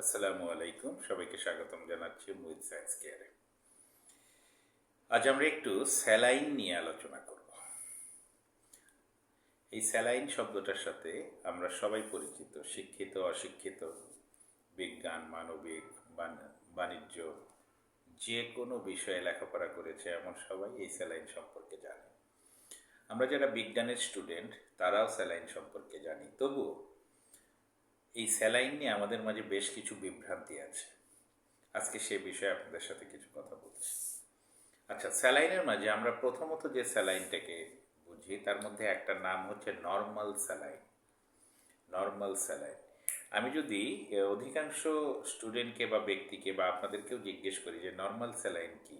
আসসালামু আলাইকুম। সবাইকে স্বাগতম জানাচ্ছি মুইদ সায়েন্স কেয়ারে। আজ আমরা একটু স্যালাইন নিয়ে আলোচনা করব। এই স্যালাইন শব্দটার সাথে আমরা সবাই পরিচিত, শিক্ষিত, অশিক্ষিত, বিজ্ঞান, মানবিক বাণিজ্য যে কোনো বিষয়ে লেখাপড়া করেছে এমন সবাই এই স্যালাইন সম্পর্কে জানে। আমরা যারা বিজ্ঞানের স্টুডেন্ট, তারাও স্যালাইন সম্পর্কে জানি। তবুও এই স্যালাইন নিয়ে আমাদের মাঝে বেশ কিছু বিভ্রান্তি আছে। আজকে সে বিষয়ে আপনাদের সাথে কিছু কথা বলছি। আচ্ছা স্যালাইনের মাঝে আমরা প্রথমত যে স্যালাইনটাকে বুঝি, তার মধ্যে একটা নাম হচ্ছে নর্মাল স্যালাইন। Normal saline. আমি যদি অধিকাংশ স্টুডেন্টকে বা ব্যক্তিকে বা আপনাদেরকেও জিজ্ঞেস করি যে নর্মাল স্যালাইন কি,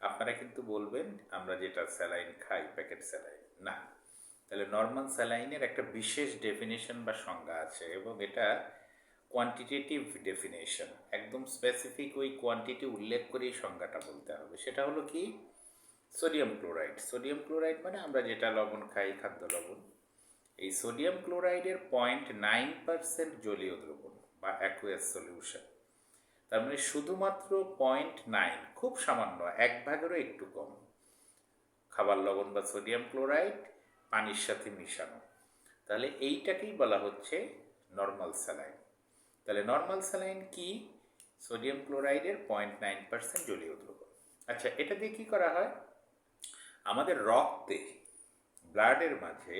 আপনারা কিন্তু বলবেন, আমরা যেটা স্যালাইন খাই, প্যাকেট স্যালাইন। না তাহলে নর্মাল স্যালাইনের একটা বিশেষ ডেফিনেশন বা সংজ্ঞা আছে এবং এটা কোয়ান্টিটেটিভ ডেফিনেশন একদম স্পেসিফিক ওই কোয়ান্টিটি উল্লেখ করেই সংজ্ঞাটা বলতে হবে। সেটা হলো কি? সোডিয়াম ক্লোরাইড সোডিয়াম ক্লোরাইড মানে আমরা যেটা লবণ খাই, খাদ্য লবণ। এই সোডিয়াম ক্লোরাইডের পয়েন্ট নাইন পার্সেন্ট জলীয় দ্রবণ বা অ্যাকুয়াস সলিউশন তার মানে শুধুমাত্র পয়েন্ট নাইন খুব সামান্য, এক ভাগেরও একটু কম। খাবার লবণ বা সোডিয়াম ক্লোরাইড পানির সাথে মিশানো। তাহলে এইটাকেই বলা হচ্ছে নর্মাল স্যালাইন তাহলে নর্মাল স্যালাইন কি? সোডিয়াম ক্লোরাইডের পয়েন্ট নাইন পার্সেন্ট জলীয় দ্রবণ। আচ্ছা এটা দিয়ে কী করা হয়? আমাদের রক্তে, ব্লাডের মাঝে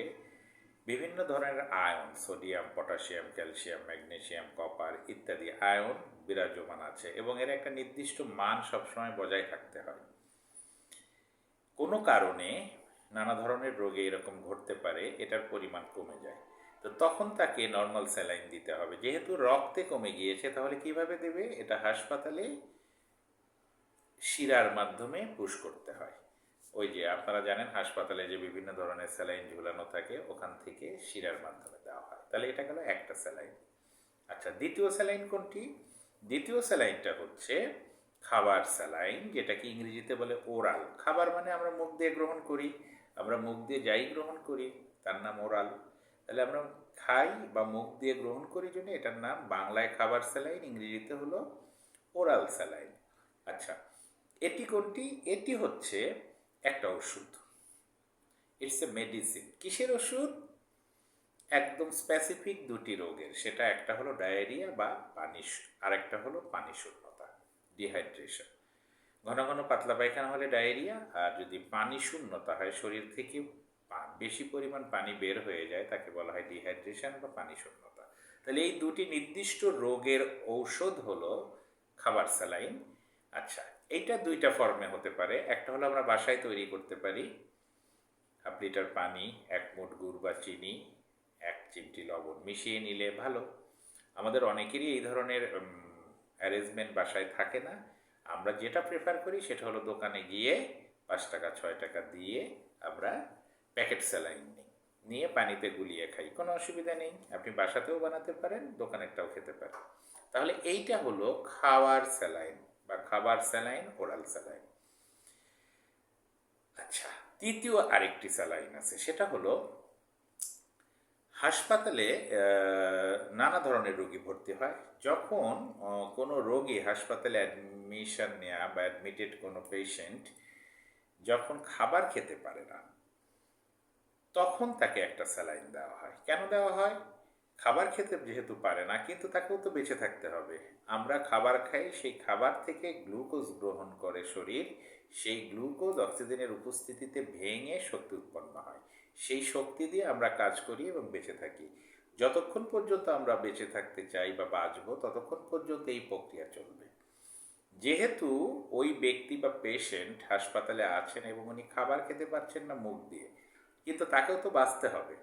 বিভিন্ন ধরনের ion sodium potassium calcium magnesium copper ইত্যাদি আয়ন বিরাজমান আছে এবং এর একটা নির্দিষ্ট মান সবসময় বজায় থাকতে হয়। কোনো কারণে নানা ধরনের রোগে এরকম ঘটতে পারে, এটার পরিমাণ কমে যায়। তো তখন তাকে নর্মাল স্যালাইন দিতে হবে। যেহেতু রক্তে কমে গিয়েছে, তাহলে কীভাবে দেবে? এটা হাসপাতালে শিরার মাধ্যমে পুশ করতে হয়। ওই যে, আপনারা জানেন হাসপাতালে যে বিভিন্ন ধরনের স্যালাইন ঝুলানো থাকে, ওখান থেকে শিরার মাধ্যমে দেওয়া হয়। তাহলে এটা গেল একটা স্যালাইন আচ্ছা দ্বিতীয় স্যালাইন কোনটি? দ্বিতীয় স্যালাইনটা হচ্ছে খাবার স্যালাইন যেটাকে ইংরেজিতে বলে ওরাল খাবার মানে আমরা মুখ দিয়ে গ্রহণ করি। আমরা মুখ দিয়ে যাই গ্রহণ করি, তার নাম ওরাল। তাহলে আমরা খাই বা মুখ দিয়ে গ্রহণ করি জন্য এটার নাম বাংলায় খাবার স্যালাইন, ইংরেজিতে হলো ওরাল স্যালাইন। আচ্ছা এটি কোনটি? এটি হচ্ছে একটা ওষুধ। ইটস এ মেডিসিন কিসের ওষুধ? একদম স্পেসিফিক দুটি রোগের। সেটা একটা হলো ডায়রিয়া বা পানি আর একটা হলো পানি শূন্যতা ডিহাইড্রেশন ঘন ঘন পাতলা পায়খানা হলে ডায়রিয়া, আর যদি পানি শূন্যতা হয়, শরীর থেকে বেশি পরিমাণ পানি বের হয়ে যায়, তাকে বলা হয় ডিহাইড্রেশন বা পানি শূন্যতা। তাহলে এই দুটি নির্দিষ্ট রোগের ঔষধ হলো খাবার স্যালাইন। আচ্ছা এইটা দুইটা ফর্মে হতে পারে। একটা হলো আমরা বাসায় তৈরি করতে পারি। হাফ লিটার পানি, এক মুঠ গুড় বা চিনি, এক চিমটি লবণ মিশিয়ে নিলে ভালো। আমাদের অনেকেরই এই ধরনের অ্যারেঞ্জমেন্ট বাসায় থাকে না। আমরা যেটা প্রেফার করি সেটা হলো দোকানে গিয়ে পাঁচ টাকা, ছয় টাকা দিয়ে আমরা প্যাকেট স্যালাইন নিই। নিয়ে পানিতে গুলিয়ে খাই। কোনো অসুবিধা নেই। আপনি বাসাতেও বানাতে পারেন, দোকানেরটাও খেতে পারেন। তাহলে এইটা হলো খাওয়ার স্যালাইন বা খাবার স্যালাইন ওরাল স্যালাইন আচ্ছা তৃতীয় আরেকটি স্যালাইন আছে। সেটা হলো হাসপাতালে নানা ধরনের রোগী ভর্তি হয়। যখন কোনো রোগী হাসপাতালে অ্যাডমিশন নেওয়া বা অ্যাডমিটেড কোনো পেশেন্ট যখন খাবার খেতে পারে না, তখন তাকে একটা স্যালাইন দেওয়া হয়। কেন দেওয়া হয়? খাবার খেতে যেহেতু পারে না, কিন্তু তাকেও তো বেঁচে থাকতে হবে। আমরা খাবার খাই, সেই খাবার থেকে গ্লুকোজ গ্রহণ করে শরীর, সেই গ্লুকোজ অক্সিজেনের উপস্থিতিতে ভেঙে শক্তি উৎপন্ন হয়। সেই শক্তি দিয়ে আমরা কাজ করি এবং বেঁচে থাকি। যতক্ষণ পর্যন্ত আমরা বেঁচে থাকতে চাই বা বাঁচবো, ততক্ষণ পর্যন্ত এই প্রক্রিয়া চলবে। যেহেতু ওই ব্যক্তি বা পেশেন্ট হাসপাতালে আছেন এবং উনি খাবার খেতে পারছেন না মুখ দিয়ে, কিন্তু তাকেও তো বাঁচতে হবে।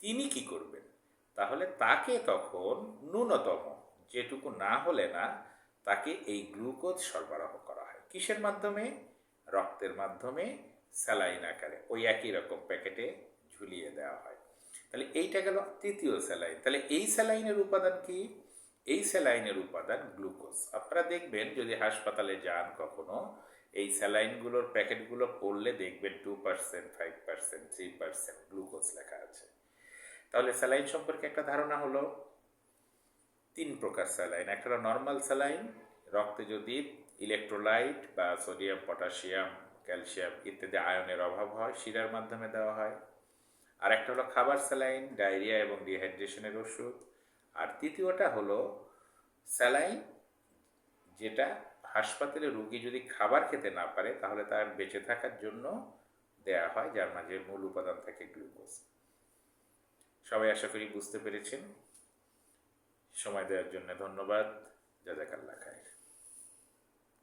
তিনি কি করবেন? তাহলে তাকে তখন ন্যূনতম যেটুকু না হলে না, তাকে এই গ্লুকোজ সরবরাহ করা হয়। কিসের মাধ্যমে? রক্তের মাধ্যমে স্যালাইন আকারে। ওই একই রকম প্যাকেটে ঝুলিয়ে দেওয়া হয়। তাহলে এইটা গেল তৃতীয় স্যালাইন। তাহলে এই স্যালাইনের উপাদান কি? এই স্যালাইনের উপাদান গ্লুকোজ। আপনারা দেখবেন, যদি হাসপাতালে যান কখনো, এই স্যালাইনগুলোর প্যাকেটগুলো পড়লে দেখবেন two percent five percent three percent glucose লেখা আছে। তাহলে স্যালাইন সম্পর্কে একটা ধারণা হলো, তিন প্রকার স্যালাইন। একটা হলো নর্মাল স্যালাইন রক্তে যদি ইলেকট্রোলাইট বা সোডিয়াম পটাশিয়াম ক্যালসিয়াম ইত্যাদি আয়নের অভাব হয়, শিরার মাধ্যমে দেওয়া হয়। আর একটা হলো খাবার স্যালাইন, ডায়রিয়া এবং ডিহাইড্রেশনের ওষুধ। আর তৃতীয়টা হলো স্যালাইন, যেটা হাসপাতালে রুগী যদি খাবার খেতে না পারে, তাহলে তার বেঁচে থাকার জন্য দেয়া হয়, যার মাঝে মূল উপাদান থাকে গ্লুকোজ। সবাই আশা করি বুঝতে পেরেছেন। সময় দেওয়ার জন্য ধন্যবাদ। যা জাজাকাল্লা খায়